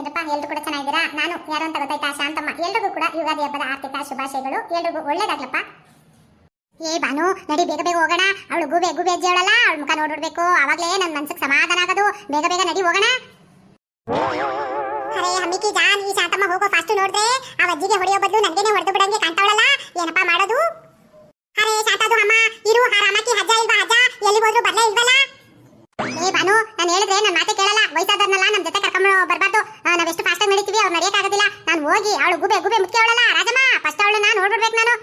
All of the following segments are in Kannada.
ಏನಪ್ಪ ಎಲ್ರು ಕೂಡ ಚೆನ್ನಾಗಿದ್ದೀರಾ? ನಾನು ಯಾರು ಅಂತ ಗೊತ್ತಾಯ್ತಾ? ಶಾಂತಮ್ಮ. ಎಲ್ರಿಗೂ ಕೂಡ ಯುಗಾದಿ ಹಬ್ಬದ ಆರ್ಥಿಕ ಶುಭಾಶಯಗಳು. ಎಲ್ರಿಗೂ ಒಳ್ಳೇದಾಗ್ಲಪ್ಪ. ಏ ಬಾನು ನಡಿ, ಬೇಗ ಬೇಗ ಹೋಗೋಣ. ಅವಳು ಗೂಬೆ ಗೂಬೆ ಅಜ್ಜಿಯವಳಲ್ಲ ಅವಳ ಮುಖ ನೋಡ್ಬಿಡ್ಬೇಕು. ಅವಾಗಲೇ ನನ್ನ ಮನ್ಸಿಗೆ ಸಮಾಧಾನ ಆಗೋದು. ಬೇಗ ಬೇಗ ನಡಿ, ಹೋಗೋಣ. ಅರೆ ಹಮ್ಮಿಕಿ ಜಾನ್, ಈ ಶಾಂತಮ್ಮ ಹೋಗೋ ಫಾಸ್ಟ್ ನೋಡ್ದೆ. ಆ ಅಜ್ಜಿಗೆ ಹೊಡೆಯೋ ಬದಲು ನನಗೇನೆ ಹೊಡೆದು ಬಿಡಂಗೆ ಕಾಣ್ತಾವಳಲ್ಲ? ಏನಪ್ಪ ಮಾಡೋದು? ಅರೆ ಶಾಂತದು ಅಮ್ಮ. ಇರು, ಆ ರಾಮಕ್ಕಿ ಹಜ್ಜ ಇಲ್ವಾ ಹಜ್ಜ? ಎಲ್ಲಿ ಹೋದ್ರು ಬರಲೇ ಇಲ್ವಲ್ಲ? ಏ ಬಾನು ನಾನು ಹೇಳಿದ್ರೆ ನನ್ನ ಮಾತೆ ಕೇಳಲ್ಲ. ವಯಸ್ಸಾದವ್ರನ್ನೆಲ್ಲ ನಮ್ಮ ಜೊತೆ ಕರ್ಕೊಂಡು ಬರಬಾರ್ದು ನಾವೆಷ್ಟು ಫಾಸ್ಟ್ ಆಗಿ ನಡೀತೀವಿ ಅವ್ರು ನಡೆಯಕ್ಕಾಗೋದಿಲ್ಲ ನಾನು ಹೋಗಿ ಅವಳು ಗುಬೆ ಗುಬೆ ಮುಖ್ಯ ಅವಳಲ್ಲ. ರಾಜಮ್ಮ ಫಸ್ಟ್ ಅವಳು ನಾನು ನೋಡ್ಬಿಡ್ಬೇಕು ನಾನು.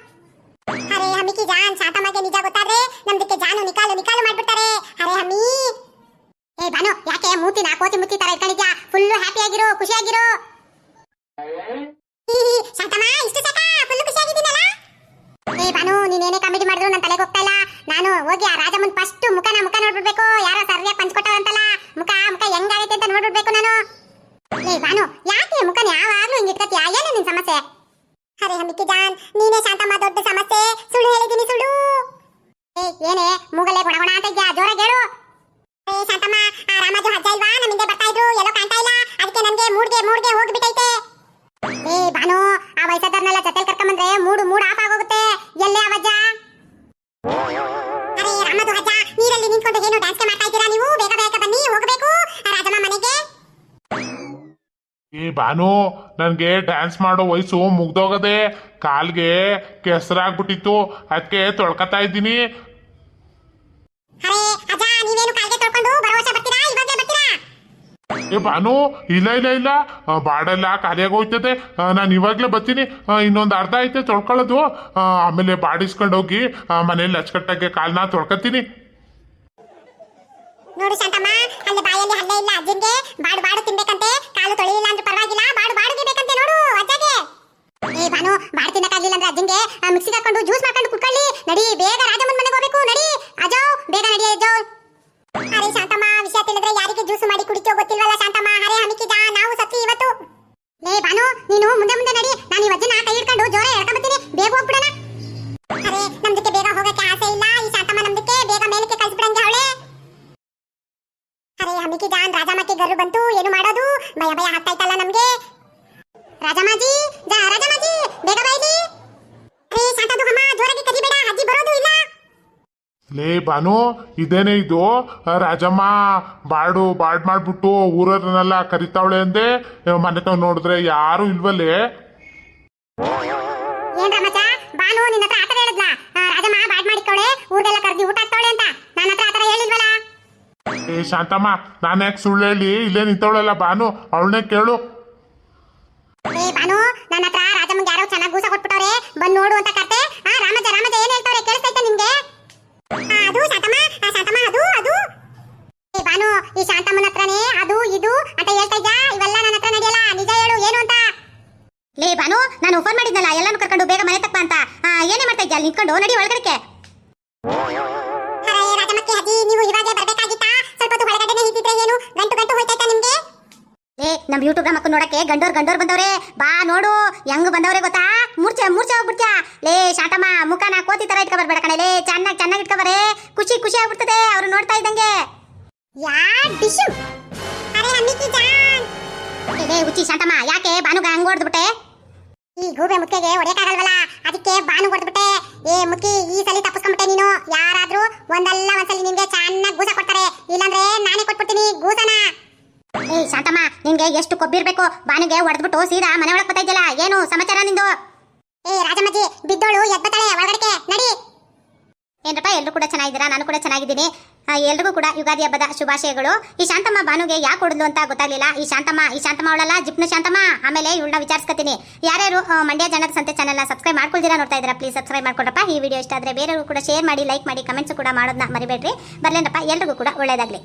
ಅರೆ ಹಮ್ಮಿಕಿ ಜಾನ್, ಶಾಂತಮ್ಮಗೆ ನಿಜ ಗೊತ್ತಾದ್ರೆ ನಮ್ದಕ್ಕೆ ಜಾನು ನಿಕಾಲು ನಿಕಾಲು ಮಾಡ್ಬಿಡ್ತಾರೆ. ಅರೆ ಹಮ್ಮಿ. ಏ ಭಾನು, ಯಾಕೆ ಮೂತಿನ ಕೋತಿ ಮುತ್ತಿ ತರ ಇಟ್ಕೊಂಡಿದ್ಯಾ? ಫುಲ್ಲು ಹ್ಯಾಪಿ ಆಗಿರು ಖುಷಿಯಾಗಿರು ಶಾಂತಮ್ಮ, ಇಷ್ಟು ಸಾಕ? ಖುಷಿ ಖುಷಿಯಾಗಿದ್ದೀನಲ್ಲ ಏ ಭಾನು ನೀನೇನೇ ಕಾಮಿಡಿ ಮಾಡಿದ್ರು ನನ್ನ ತಲೆಗೆ ಹೋಗ್ತಾ ಇಲ್ಲ. ನಾನು ಹೋಗಿ ಆ ರಾಜಮ್ಮನ್ ಫಸ್ಟ್ ಮುಖನ ಮುಖ ನೋಡ್ಬಿಡ್ಬೇಕು. ಯಾರೋ ಸರ್ಯಾಗಿ ಪಂಚ್ಕೊಟ್ಟಾರಂತಲ್ಲ ಮುಖ ಮುಖ ಹೆಂಗಾಗೈತೆ ಅಂತ ನೋಡ್ಬಿಡ್ಬೇಕು ನಾನು. ಏ, ಭಾನು, ಯಾಕೆ ಮುಖನ ನಿನ್ ಸಮಸ್ಯೆ? ನೀನೇ ದೊಡ್ಡ ಸಮಸ್ಯೆ. ಏ, ಏನೇ, ಮೂಗಲ್ಲೇ ಗೊಣಗೊಣ ಅಂತ ಇದ್ಯಾ? ಜೋರಾಗಿ ಹೇಳು. ಆ ಇಲ್ವಾ? ನಮ್ಮ ಹಿಂದೆ ಬರ್ತಾ ಇದ್ರು, ಎಲ್ಲೋ ಕಾಣ್ತಾ ಇಲ್ಲ. ಅದಕ್ಕೆ ನನಗೆ ಮೂಡ್ಗೆ ಮೂಡ್ಗೆ ಹೋಗ್ಬಿಟ್ಟೈತೆ. ಏ ಆ ಮೂಡು, ಮೂಡ್ ಆಫ್ ಆಗೋಗುತ್ತೆ. ಎಲ್ಲೇ ಅವಜ್ಜ ಅರೆ, ರಾಮದು ನೀರಲ್ಲಿ ನಿಂತ್ಕೊಂಡು ಏನು ಮಾಡ್ತಾ ಇದ್ದೀರಾ ನೀವು? ಭಾನು ನನಗೆ ಡ್ಯಾನ್ಸ್ ಮಾಡೋ ವಯಸ್ಸು ಮುಗ್ದೋಗದೆ ಕಾಲ್ಗೆ ಕೆಸರಾಗ್ಬಿಟ್ಟಿತ್ತು. ಅದಕ್ಕೆ ತೊಳ್ಕೊತಾ ಇದ್ದೀನಿ. ಏ ಬಾನು ಇಲ್ಲ ಇಲ್ಲ ಇಲ್ಲ. ಬಾಡಲ್ಲ ಬಾಡೆಲ್ಲ ಖಾಲಿಯಾಗೋಯ್ತದೆ. ನಾನು ಇವಾಗಲೇ ಬರ್ತೀನಿ. ಇನ್ನೊಂದು ಅರ್ಧ ಐತೆ ತೊಳ್ಕೊಳ್ಳೋದು. ಆಮೇಲೆ ಬಾಡಿಸ್ಕೊಂಡು ಹೋಗಿ ಮನೇಲಿ ಅಚ್ಚುಕಟ್ಟಾಗೆ ಕಾಲನ್ನ ತೊಳ್ಕೊತೀನಿ ನೋಡು ಶಾಂತಮ್ಮ ಅಲ್ಲಿ ಬಾಯಲ್ಲಿ ಹಲ್ಲೆ ಇಲ್ಲ. ಅಜ್ಜಿಗೆ ಬಾಡು ಬಾಡು ತಿನ್ಬೇಕಂತೆ ಕಾಲು ತೊಳಿಲಿಲ್ಲ ಅಂದ್ರೆ ಪರವಾಗಿಲ್ಲ ಬಾಡು ಬಾಡುಗೆ ಬೇಕಂತೆ ನೋಡು ಅಜ್ಜಗೆ ಏ ಭಾನು ಬಾಡು ತಿನ್ನಕ್ಕಾಗ್ಲಿಲ್ಲ ಅಂದ್ರೆ ಅಜ್ಜನ್ಗೆ ಮಿಕ್ಸಿಗೆ ಹಾಕೊಂಡು ಜ್ಯೂಸ್ ಮಾಡ್ಕೊಂಡು ಕುತ್ಕೊಳ್ಳಿ ನಡಿ, ಬೇಗ ರಾಜಮ್ಮನ ಮನೆಗೆ ಹೋಗ್ಬೇಕು, ನಡಿ. ಅಜೋ, ಬೇಗ ನಡಿ ಅಜೋ. ಅರೆ ಶಾಂತಮ್ಮ, ವಿಷಯ ತಿಳಿದ್ರೆ ಯಾರಿಗೆ ಜ್ಯೂಸ್ ಮಾಡಿ ಕುಡಿತೋ ಗೊತ್ತಿಲ್ವಲ್ಲ ಶಾಂತಮ್ಮ? ಅರೆ ಹಮಿಕಿದ ನಾವು ಸತ್ತಿ ಇವತ್ತು. ಲೇ, ಬಾನು, ನೀನು ಮುಂದೆ ಮುಂದೆ ನಡಿ. ನಾನು ಈ ಅಜ್ಜನ ಕೈ ಹಿಡ್ಕೊಂಡು ಜೋರ ಎಳ್ಕೊಂಬತ್ತೀನಿ. ಬೇಗ ಹೋಗ್ಬಿಡೋಣ ಅರೆ, ನಮ್ದಕ್ಕೆ ಬೇಗ ಹೋಗಕ್ಕೆ ಆಸೆ ಇಲ್ಲ. ಈ ಶಾಂತಮ್ಮ ನಮ್ದಕ್ಕೆ ಬೇಗ ಮೇಲಕ್ಕೆ ಕಳ್ಸ್ಬಿಡಂಗೆ ಅವಳೆ. ಅರೆ, ಹಮಿಕಿದ ರಾಜಮ್ಮಕ್ಕೆ ಗರು ಬಂತು. ಏನು ಮಾಡೋದು? ಭಯ ಭಯ ಹತ್ತಾಯ್ತಲ್ಲ ನಮ್ಗೆ ರಾಜಮಾಜಿ ಜಾ ರಾಜಮಾಜಿ ಬೇಗ ಬೈಲಿ ಅರೆ ಶಾಂತದು ಅಮ್ಮ ಜೋರಾಗಿ ಕದಿಬೇಡ ಅಜ್ಜಿ ಬರೋದು ಇಲ್ಲ ಲೇ ಬಾನು ಇದೇನೇ ಇದು? ರಾಜಮ್ಮ ಬಾಡು ಬಾಡ್ ಮಾಡ್ಬಿಟ್ಟು ಊರನ್ನೆಲ್ಲ ಕರಿತಾವಳೆ ಅಂದೆ. ಮನೆ ತಾವ್ ನೋಡಿದ್ರೆ ಯಾರು ಇಲ್ವಲ್ಲೇ? ಏನ್ ರಮಚ ಬಾನು ನಿನ್ನ ಹತ್ರ ಆತರ ಹೇಳಿದ್ಲ? ರಾಜಮ್ಮ ಬಾಡ್ ಕರ್ದಿ ಊಟ ಅಂತ. ನನ್ನ ಹತ್ರ ಆತರ ಹೇಳಿಲ್ವಲ್ಲ? ಏ ಶಾಂತಮ್ಮ ನಾನು ಯಾಕೆ ಸುಳ್ಳು ಹೇಳಿ? ಇಲ್ಲೇ ನಿಂತವಳಲ್ಲ ಬಾನು ಅವಳನ್ನೇ ಕೇಳು. ಏ ಬಾನು ನನ್ನ ಹತ್ರ ರಾಜಮ್ಮಂಗೆ ಯಾರೋ ಚೆನ್ನಾಗಿ ಗೂಸ ಕೊಟ್ಬಿಟ್ಟವ್ರೆ ಬಂದ್ ನೋಡು ಅಂತ ಅಂತ ಹೇಳ್ತಾ ಇದ್ಯಾ? ಇವೆಲ್ಲ ನನ್ನ ಹತ್ರ ನಡೆಯಲ್ಲ. ನಿಜ ಹೇಳು ಏನು ಅಂತ? ಲೇ ಬಾನು ನಾನು ಫೋನ್ ಮಾಡಿದ್ನಲ್ಲ ಎಲ್ಲಾನು ಕರ್ಕೊಂಡು ಬೇಗ ಮನೆ ತಪ್ಪ ಅಂತ. ಏನೇ ಮಾಡ್ತಾ ಇದ್ಯಾ? ನಿಂತ್ಕೊಂಡು ನಡಿ ಒಳಗಡೆಗೆ ರಾಜಮಕ್ಕೆ ಅಜ್ಜಿ ನೀವು ಇವಾಗಲೇ ಬರ್ಬೇಕಾಗಿತ್ತಾ? ಸ್ವಲ್ಪ ಹೊತ್ತು ಹೊರಗಡೆನೇ ಇದ್ದಿದ್ರೆ ಏನು? ಗಂಟು ಗಂಟು ಹೋಯ್ತಾಯ್ತಾ ನಿಮ್ಗೆ? ಏ ನಮ್ ಯೂಟ್ಯೂಬ್ ಮಕ್ಕಳು ನೋಡಕ್ಕೆ ಗಂಡೋರ್ ಗಂಡೋರ್ ಬಂದವ್ರೆ. ಬಾ ನೋಡು. ಹೆಂಗ್ ಬಂದವ್ರೆ ಗೊತ್ತಾ? ಮೂರ್ಛೆ ಮೂರ್ಛೆ ಹೋಗ್ಬಿಡ್ತ್ಯಾ? ಲೇ ಶಾಂತಮ್ಮ ಮುಖನ ಕೋತಿ ತರ ಇಟ್ಕೊ ಬರ್ಬೇಡ ಕಣೆ. ಲೇ ಚೆನ್ನಾಗಿ ಚೆನ್ನಾಗಿ ಇಟ್ಕೊ ಬರೇ ಖುಷಿ ಖುಷಿ ಆಗ್ಬಿಡ್ತದೆ. ಅವ್ರು ನೋಡ್ತಾ ಇದ್ದಂಗೆ. ಯಾ ಡಿಶು? ಏ ಹುಚ್ಚಿ ಶಾಂತಮ್ಮ, ಯಾಕೆ ಬಾನುಗ ಹಂಗ್ ಹೊಡೆದ್ಬಿಟ್ಟೆ ಈ ಗೂಬೆ ಮುತ್ತಿಗೆ ಹೊಡೆಯಕ್ಕಾಗಲ್ವಲ್ಲ? ಅದಕ್ಕೆ ಬಾನು ಹೊಡೆದ್ಬಿಟ್ಟೆ. ಏ, ಮುಕ್ಕಿ, ಈ ಸಲ ತಪ್ಪಿಸ್ಕೊಂಡ್ಬಿಟ್ಟೆ ನೀನು. ಯಾರಾದ್ರೂ ಒಂದಲ್ಲ ಒಂದ್ಸಲಿ ನಿನ್ಗೆ ಚೆನ್ನಾಗಿ ಗೂಸ ಕೊಡ್ತಾರೆ. ಇಲ್ಲಾಂದ್ರೆ ನಾನೇ ಕೊಟ್ಬಿಡ್ತೀನಿ. ಗೂಸನ. ಏ, ಶಾಂತಮ್ಮ, ನಿನ್ಗೆ ಎಷ್ಟು ಕೊಬ್ಬಿರ್ಬೇಕು? ಬಾನಿಗೆ ಹೊಡೆದ್ಬಿಟ್ಟು ಸೀದಾ ಮನೆ ಒಳಗೆ ಬರ್ತಾ ಇದ್ಯಲ್ಲ? ಏನು ಸಮಾಚಾರ ನಿಂದು? ಏ, ರಾಜಮ್ಮಜ್ಜಿ, ಬಿದ್ದೋಳು ಎದ್ಬತ್ತಾಳೆ ಒಳಗಡೆಗೆ. ನಡಿ. ಏನ್ರಪ್ಪ ಎಲ್ಲರೂ ಕೂಡ ಚೆನ್ನಾಗಿದ್ದೀರಾ? ನಾನು ಕೂಡ ಚೆನ್ನಾಗಿದ್ದೀನಿ. ಎಲ್ರಿಗೂ ಕೂಡ ಯುಗಾದಿ ಹಬ್ಬದ ಶುಭಾಶಯಗಳು. ಈ ಶಾಂತಮ್ಮ ಬಾನುಗೆ ಯಾಕೆ ಕೊಡಲು ಅಂತ ಗೊತ್ತಾಗ್ಲಿಲ್ಲ. ಈ ಶಾಂತಮ್ಮ ಈ ಶಾಂತಮ್ಮ ಅವಳಲ್ಲ, ಜಿಪ್ನ ಶಾಂತಮ್ಮ. ಆಮೇಲೆ ಇವಳನ್ನ ವಿಚಾರಿಸ್ಕೊತೀನಿ. ಯಾರ್ಯಾರು ಮಂಡ್ಯ ಜನರ ಸಂತೆ ಚಾನೆಲ್ನ ಸಬ್ಸ್ಕ್ರೈಬ್ ಮಾಡ್ಕೊಳ್ತೀರಾ ನೋಡ್ತಾ ಇದ್ದೀರಾ ಪ್ಲೀಸ್ ಸಬ್ಸ್ಕ್ರೈಬ್ ಮಾಡ್ಕೊಡ್ರಪ್ಪ. ಈ ವಿಡಿಯೋ ಇಷ್ಟ ಆದರೆ ಬೇರೆಯವರು ಕೂಡ ಶೇರ್ ಮಾಡಿ ಲೈಕ್ ಮಾಡಿ ಕಮೆಂಟ್ಸ್ ಕೂಡ ಮಾಡೋದನ್ನ ಮರಿಬೇಡ್ರಿ. ಬರಲೇನಪ್ಪ, ಎಲ್ರಿಗೂ ಕೂಡ ಒಳ್ಳೇದಾಗ್ಲಿ.